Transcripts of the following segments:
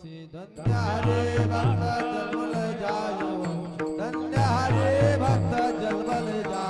धन्य हरे भक्त जन्मल जायो। धन्य हरे भक्त जन्मल जावो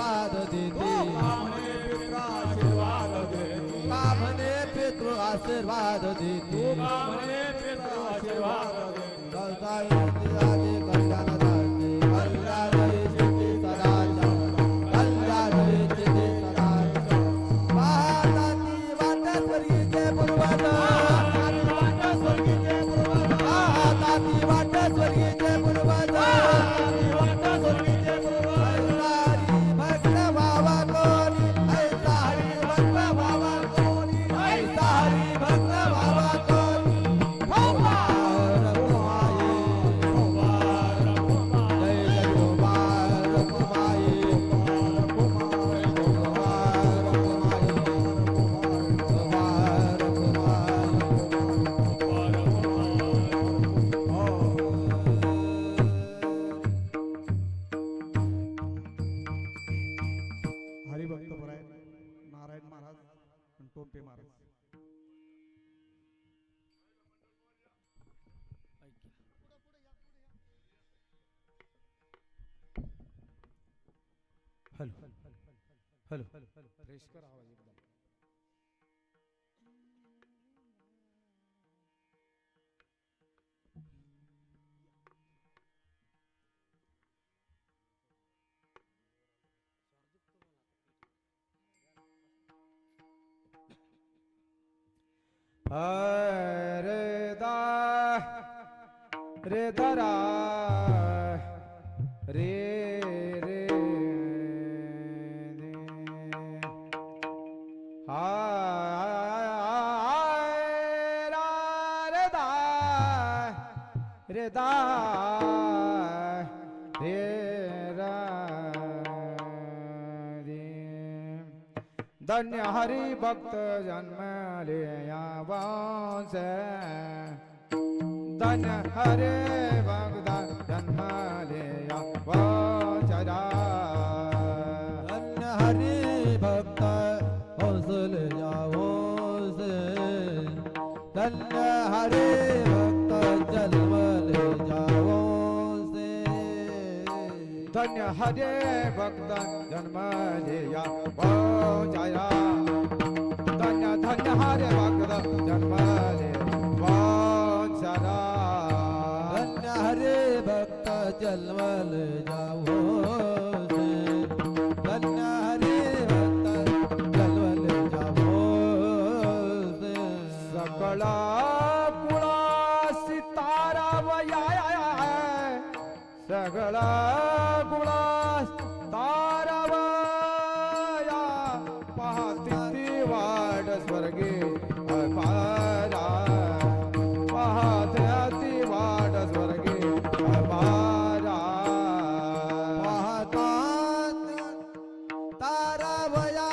आशीर्वाद देते. का म्हणे पितृ आशीर्वाद देते. कळतायती आधी कल्याण झाले हॅलो फ्रेश कर आवाज एकदम रे दा रे दरा रे दा रे दा रे रा धन्य हरि भक्त जन्म ले से धन्य हरे भक्त हरे भक्त जन्म लिया चरा धन्य धन्य हरे भक्त जन्म ले चरा धन्य हरे भक्त जन्म ले जाओ से धन्य हरे भक्त जन्म ले जाओ से सकळा कुळा सितारा वया सगळा कुळा तारावया. पाहती वाट स्वर्गे अपारा. पाहती वाट स्वर्गे अपारा. पाहतात तारावया.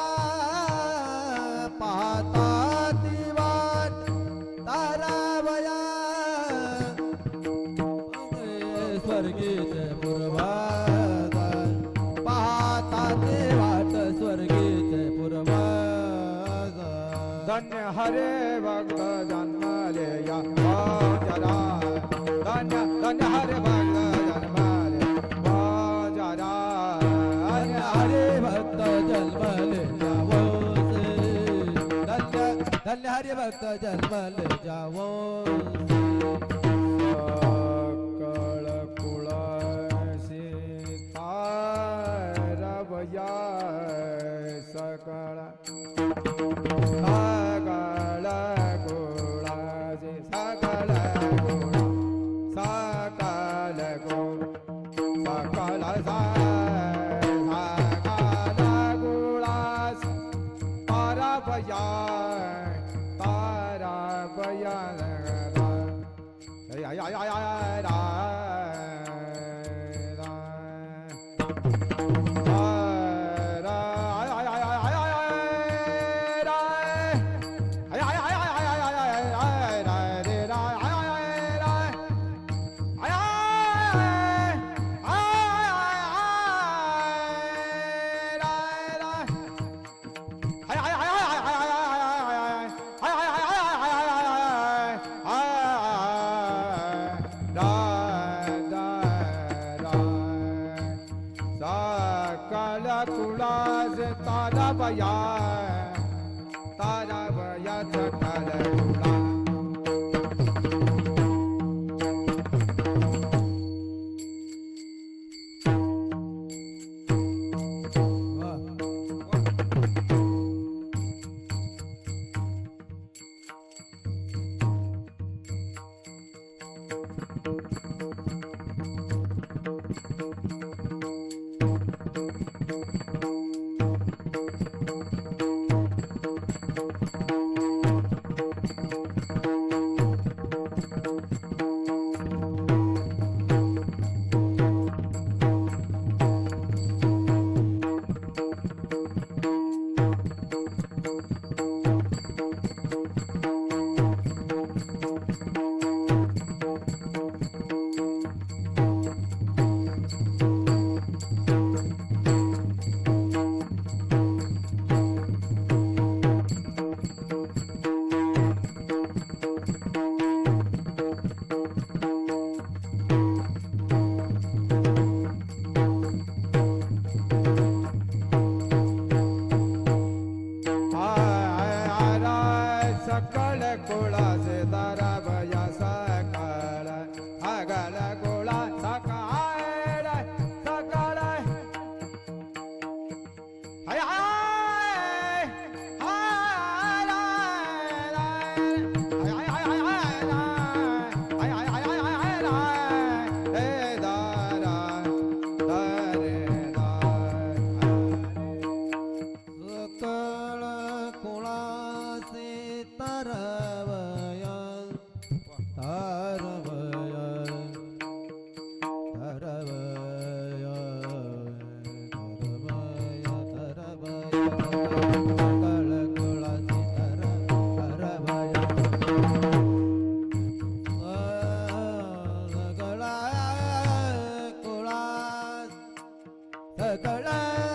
रे भक्त जन्मले रे जरा धन्य धन्य हरे भक्त जन्मले. वो जरा हरे हरे भक्त जन्मले जावो धन्य धन्य हरे भक्त जन्मले जावो 呀啦啦哎呀呀呀呀呀 तारवया तार love.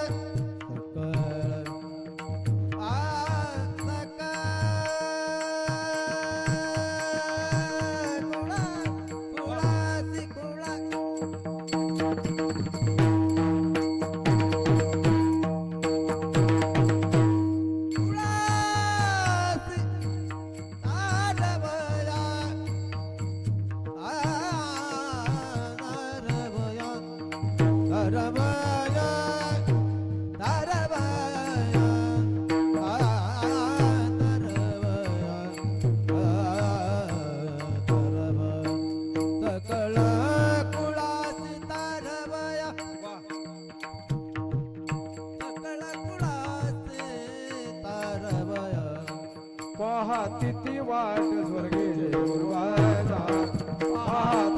आहा तिथी वाट स्वर्गी देऊर्वाचा आहा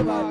এবার